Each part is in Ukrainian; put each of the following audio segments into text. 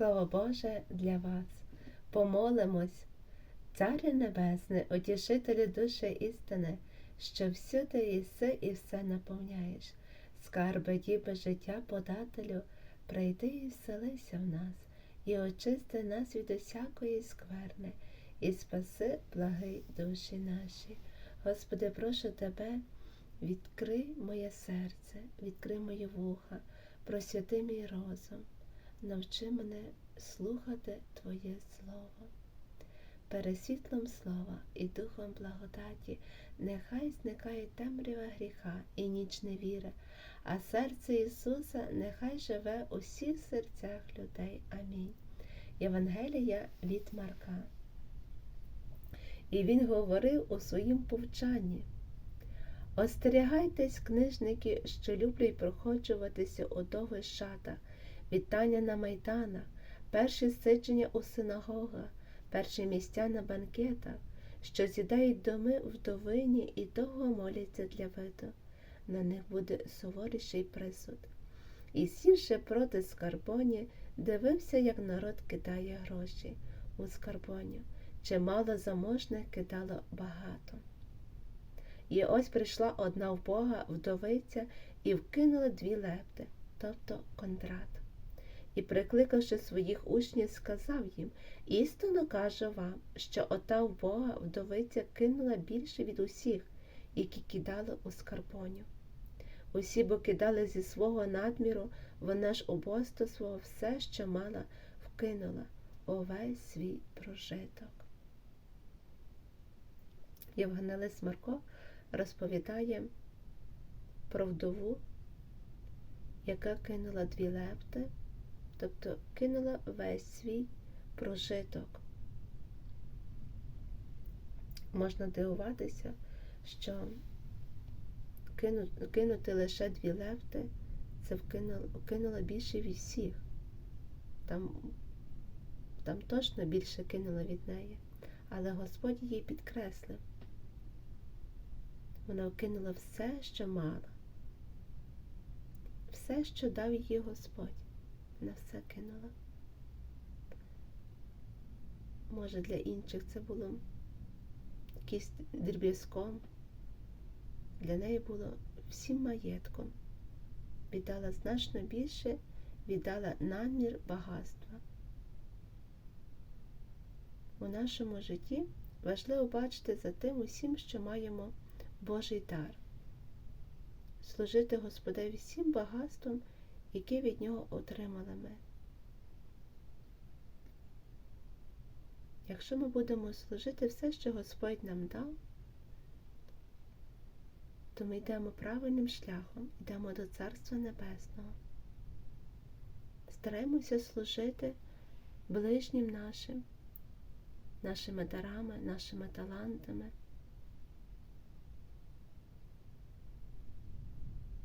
Слово Боже для вас. Помолимось, Царю Небесне, утішителю душі істини, що всюди єси і все наповняєш. Скарби діби життя подателю, прийди і вселися в нас, і очисти нас від усякої скверни, і спаси благий душі наші. Господи, прошу тебе, відкрий моє серце, відкрий мої вуха, просвяти мій розум, навчи мене слухати Твоє Слово. Пересвітлом слова і духом благодаті, нехай зникає темрява гріха і ніч невіри, а серце Ісуса нехай живе у всіх серцях людей. Амінь. Євангелія від Марка. І він говорив у своїм повчанні. Остерігайтесь, книжники, що люблять проходжуватися у довгих шатах, вітання на майданах, перші сидження у синагогах, перші місця на банкетах, що з'їдають доми вдовині і довго моляться для виду. На них буде суворіший присуд. І сівши проти скарбоні, дивився, як народ кидає гроші у скарбоню. Чимало заможних кидало багато. І ось прийшла одна вбога вдовиця і вкинула дві лепти, тобто контрат. І, прикликавши своїх учнів, сказав їм істинно кажу вам, що ота вбога вдовиця кинула більше від усіх, які кидали у скарбоню. Усі бо кидали зі свого надміру, вона ж убоство свого все, що мала, вкинула увесь свій прожиток. Євангелист Марко розповідає про вдову, яка кинула дві лепти, тобто кинула весь свій прожиток. Можна дивуватися, що кинути лише дві лепти, це вкинула, вкинула більше від всіх. Там, там точно більше кинула від неї, але Господь її підкреслив. Вона вкинула все, що мала. Все, що дав їй Господь, вона все кинула. Може, для інших це було якийсь дріб'язком. Для неї було всім маєтком. Віддала значно більше, віддала намір багатства. У нашому житті важливо бачити за тим усім, що маємо Божий дар, служити Господеві всім багатством, яке від нього отримали ми. Якщо ми будемо служити все, що Господь нам дав, то ми йдемо правильним шляхом, йдемо до Царства Небесного. Стараємося служити ближнім нашим, нашими дарами, нашими талантами.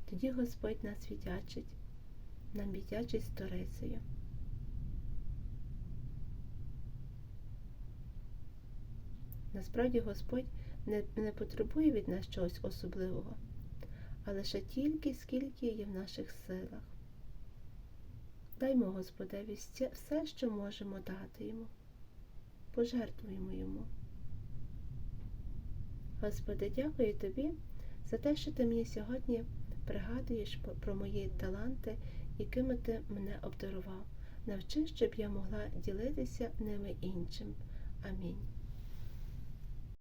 Тоді Господь нас віддячить, нам віддячить сторицею. Насправді Господь не, не потребує від нас чогось особливого, а лише тільки, скільки є в наших силах. Даймо Господеві все, що можемо дати йому, пожертвуємо йому. Господи, дякую Тобі за те, що Ти мені сьогодні пригадуєш про мої таланти, якими ти мене обдарував. Навчи, щоб я могла ділитися ними іншим. Амінь.